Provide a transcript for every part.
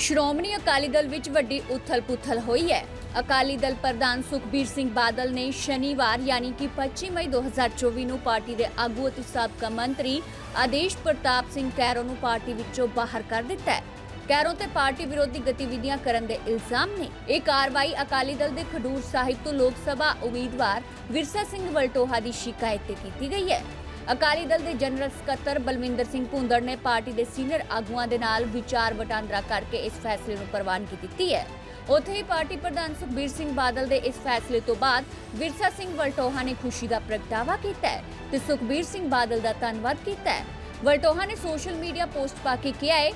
ਸ਼੍ਰੋਮਣੀ ਅਕਾਲੀ ਦਲ ਵਿੱਚ ਵੱਡੀ ਉਥਲ-ਪੁਥਲ ਹੋਈ ਹੈ। ਅਕਾਲੀ ਦਲ ਪ੍ਰਧਾਨ ਸੁਖਬੀਰ ਸਿੰਘ ਬਾਦਲ ਨੇ ਸ਼ਨੀਵਾਰ, ਯਾਨੀ ਕਿ 25 ਮਈ 2024 ਨੂੰ ਪਾਰਟੀ ਦੇ ਆਗੂ ਅਤੇ ਸਾਬਕਾ ਮੰਤਰੀ ਆਦੇਸ਼ ਪ੍ਰਤਾਪ ਸਿੰਘ ਕੈਰੋ ਨੂੰ ਪਾਰਟੀ ਵਿੱਚੋਂ ਬਾਹਰ ਕਰ ਦਿੱਤਾ ਹੈ। ਕੈਰੋ ਤੇ ਪਾਰਟੀ ਵਿਰੋਧੀ ਗਤੀਵਿਧੀਆਂ ਕਰਨ ਦੇ ਇਲਜ਼ਾਮ ਨੇ। ਇਹ ਕਾਰਵਾਈ ਅਕਾਲੀ ਦਲ ਦੇ ਖਡੂਰ ਸਾਹਿਬ ਤੋਂ ਲੋਕ ਸਭਾ ਉਮੀਦਵਾਰ ਵਿਰਸਾ ਸਿੰਘ ਵਲਟੋਹਾ ਦੀ ਸ਼ਿਕਾਇਤ ਤੇ ਕੀਤੀ ਗਈ ਹੈ। ਅਕਾਲੀ ਦਲ ਦੇ ਜਨਰਲ ਸਕੱਤਰ ਬਲਵਿੰਦਰ ਸਿੰਘ ਭੁੰਦੜ ਨੇ ਪਾਰਟੀ ਦੇ ਸੀਨੀਅਰ ਆਗੂਆਂ ਦੇ ਨਾਲ ਵਿਚਾਰ ਵਟਾਂਦਰਾ ਕਰਕੇ ਇਸ ਫੈਸਲੇ ਨੂੰ ਪ੍ਰਵਾਨਗੀ ਦਿੱਤੀ ਹੈ। ਉੱਥੇ ਹੀ ਪਾਰਟੀ ਪ੍ਰਧਾਨ ਸੁਖਬੀਰ ਸਿੰਘ ਬਾਦਲ ਦੇ ਇਸ ਫੈਸਲੇ ਤੋਂ ਬਾਅਦ ਵਿਰਸਾ ਸਿੰਘ ਵਲਟੋਹਾ ਨੇ ਖੁਸ਼ੀ ਦਾ ਪ੍ਰਗਟਾਵਾ ਕੀਤਾ ਹੈ ਤੇ ਸੁਖਬੀਰ ਸਿੰਘ ਬਾਦਲ ਦਾ ਧੰਨਵਾਦ ਕੀਤਾ ਹੈ। ਵਲਟੋਹਾ ਨੇ ਸੋਸ਼ਲ ਮੀਡੀਆ ਪੋਸਟ ਪਾ ਕੇ ਕਿਹਾ ਹੈ,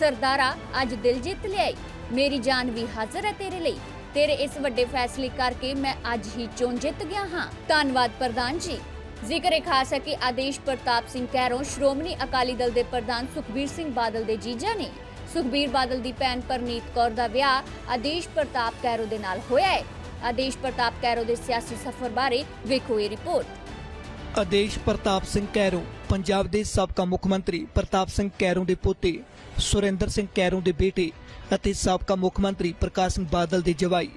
ਸਰਦਾਰਾ, ਅੱਜ ਦਿਲ ਜਿੱਤ ਲਿਆਈ ਮੇਰੀ ਜਾਨ ਵੀ ਹਾਜ਼ਰ ਹੈ ਤੇਰੇ ਲਈ। ਤੇਰੇ ਇਸ ਵੱਡੇ ਫੈਸਲੇ ਕਰਕੇ ਮੈਂ ਅੱਜ ਹੀ ਚੋਣ ਜਿੱਤ ਗਿਆ ਹਾਂ। ਧੰਨਵਾਦ ਪ੍ਰਧਾਨ ਜੀ। ਜ਼ਿਕਰ ਇਹ ਖਾਸ ਹੈ ਕਿ ਆਦੇਸ਼ ਪ੍ਰਤਾਪ ਸਿੰਘ ਕੈਰੋਂ ਸ਼੍ਰੋਮਣੀ ਅਕਾਲੀ ਦਲ ਦੇ ਪ੍ਰਧਾਨ ਸੁਖਬੀਰ ਸਿੰਘ ਬਾਦਲ ਦੇ ਜੀਜਾ ਨੇ। ਸੁਖਬੀਰ ਬਾਦਲ ਦੀ ਭੈਣ ਪਰਨੀਤ ਕੌਰ ਦਾ ਵਿਆਹ ਆਦੇਸ਼ ਪ੍ਰਤਾਪ ਕੈਰੋਂ ਦੇ ਨਾਲ ਹੋਇਆ ਹੈ। ਆਦੇਸ਼ ਪ੍ਰਤਾਪ ਕੈਰੋਂ ਦੇ ਸਿਆਸੀ ਸਫ਼ਰ ਬਾਰੇ ਵੇਖੋ ਇਹ ਰਿਪੋਰਟ। ਆਦੇਸ਼ ਪ੍ਰਤਾਪ ਸਿੰਘ ਕੈਰੋਂ, ਪੰਜਾਬ ਦੇ ਸਾਬਕਾ ਮੁੱਖ ਮੰਤਰੀ ਪ੍ਰਤਾਪ ਸਿੰਘ ਕੈਰੋਂ ਦੇ ਪੋਤੇ ਸੁਰਿੰਦਰ ਸਿੰਘ ਕੈਰੋਂ ਦੇ ਬੇਟੇ ਅਤੇ ਸਾਬਕਾ ਮੁੱਖ ਮੰਤਰੀ ਪ੍ਰਕਾਸ਼ ਸਿੰਘ ਬਾਦਲ ਦੇ ਜਵਾਈ।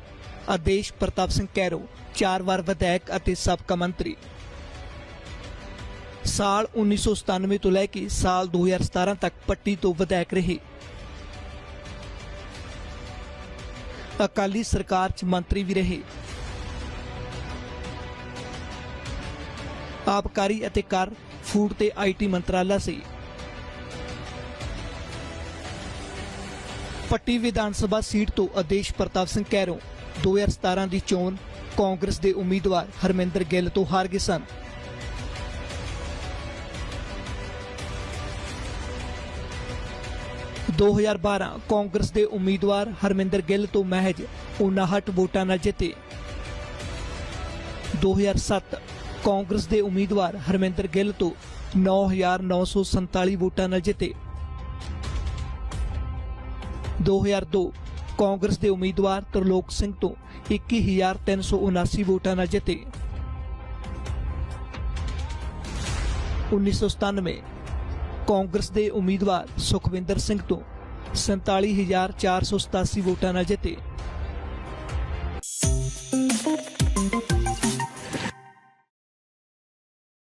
ਆਦੇਸ਼ ਪ੍ਰਤਾਪ ਸਿੰਘ ਕੈਰੋਂ, ਚਾਰ ਵਾਰ ਵਿਧਾਇਕ ਅਤੇ ਸਾਬਕਾ ਮੰਤਰੀ ਸਾਲ 1997 ਤੋਂ ਲੈ ਕੇ ਸਾਲ 2017 ਤੱਕ ਪੱਟੀ ਤੋਂ ਵਿਧਾਇਕ ਰਹੇ। ਅਕਾਲੀ ਸਰਕਾਰ 'ਚ ਮੰਤਰੀ ਵੀ ਰਹੇ। ਆਬਕਾਰੀ ਅਤੇ ਕਰ, ਫੂਡ ਤੇ ਆਈਟੀ ਮੰਤਰਾਲਾ ਸੀ। ਪੱਟੀ ਵਿਧਾਨ ਸਭਾ ਸੀਟ ਤੋਂ ਆਦੇਸ਼ ਪ੍ਰਤਾਪ ਸਿੰਘ ਕੈਰੋਂ 2017 ਦੀ ਚੋਣ ਕਾਂਗਰਸ ਦੇ ਉਮੀਦਵਾਰ ਹਰਮਿੰਦਰ ਗਿੱਲ ਤੋਂ ਹਾਰ ਗਏ ਸਨ। 2012 ਕਾਂਗਰਸ ਦੇ ਉਮੀਦਵਾਰ ਹਰਮਿੰਦਰ ਗਿੱਲ ਤੋਂ ਮਹਿਜ 59 ਵੋਟਾਂ ਨਾਲ ਜਿੱਤੇ। 2007 ਕਾਂਗਰਸ ਦੇ ਉਮੀਦਵਾਰ ਹਰਮਿੰਦਰ ਗਿੱਲ ਤੋਂ 9947 ਵੋਟਾਂ ਨਾਲ ਜਿੱਤੇ। 2002 ਕਾਂਗਰਸ ਦੇ ਉਮੀਦਵਾਰ ਤਰਲੋਕ ਸਿੰਘ ਤੋਂ 21379 ਵੋਟਾਂ ਨਾਲ ਜਿੱਤੇ। 1997 ਕਾਂਗਰਸ ਦੇ ਉਮੀਦਵਾਰ ਸੁਖਵਿੰਦਰ ਸਿੰਘ ਤੋਂ। 47487 ਵੋਟਾਂ ਨਾਲ ਜਿੱਤੇ।